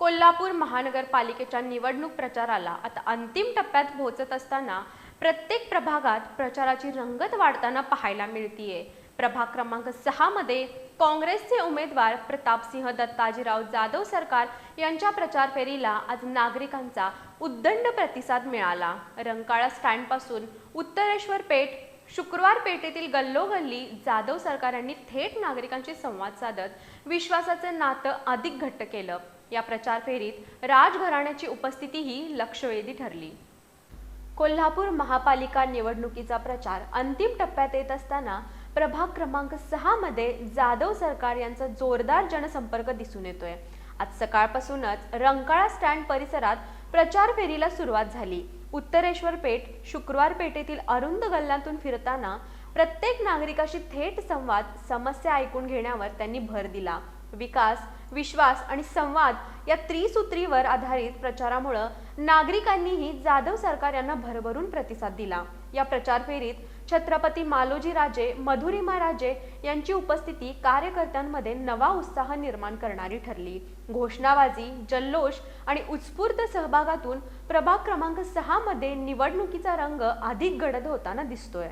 कोल्हापूर महानगरपालिकेच्या निवडणूक प्रचाराला आता अंतिम टप्प्यात पोहोचत असताना प्रत्येक प्रभागात प्रचाराची रंगत वाढताना पाहायला मिळतीये. प्रभाग क्रमांक सहा मध्ये काँग्रेसचे उमेदवार प्रतापसिंह दत्ताजीराव जाधव सरकार यांच्या प्रचार फेरीला आज नागरिकांचा उद्दंड प्रतिसाद मिळाला. रंकाळा स्टँडपासून उत्तरेश्वर पेठ शुक्रवार पेठेतील गल्लोगल्ली जाधव सरकार यांनी थेट नागरिकांशी संवाद साधत विश्वासाचं नातं अधिक घट्ट केलं. या प्रचार फेरीत राजघराण्याची उपस्थितीही लक्षवेधी ठरली. कोल्हापूर महापालिका निवडणुकीचा प्रचार अंतिम टप्प्यात येत असताना प्रभाग क्रमांक सहा मध्ये जाधव सरकार यांचा जोरदार जनसंपर्क दिसून येतोय. आज सकाळपासूनच रंकाळा स्टँड परिसरात प्रचार फेरीला सुरुवात झाली. उत्तरेश्वर पेठ शुक्रवार पेठेतील अरुंद गल्ल्यांतून फिरताना प्रत्येक नागरिकाशी थेट संवाद समस्या ऐकून घेण्यावर त्यांनी भर दिला. विकास विश्वास आणि संवाद या त्रिसूत्रीवर आधारित प्रचारामुळं नागरिकांनीही जाधव सरकार यांना भरभरून प्रतिसाद दिला. या प्रचार फेरीत छत्रपती मालोजी राजे मधुरिमा राजे यांची उपस्थिती कार्यकर्त्यांमध्ये नवा उत्साह निर्माण करणारी ठरली. घोषणाबाजी जल्लोष आणि उत्स्फूर्त सहभागातून प्रभाग क्रमांक सहा मध्ये निवडणुकीचा रंग अधिक गडद होताना दिसतोय.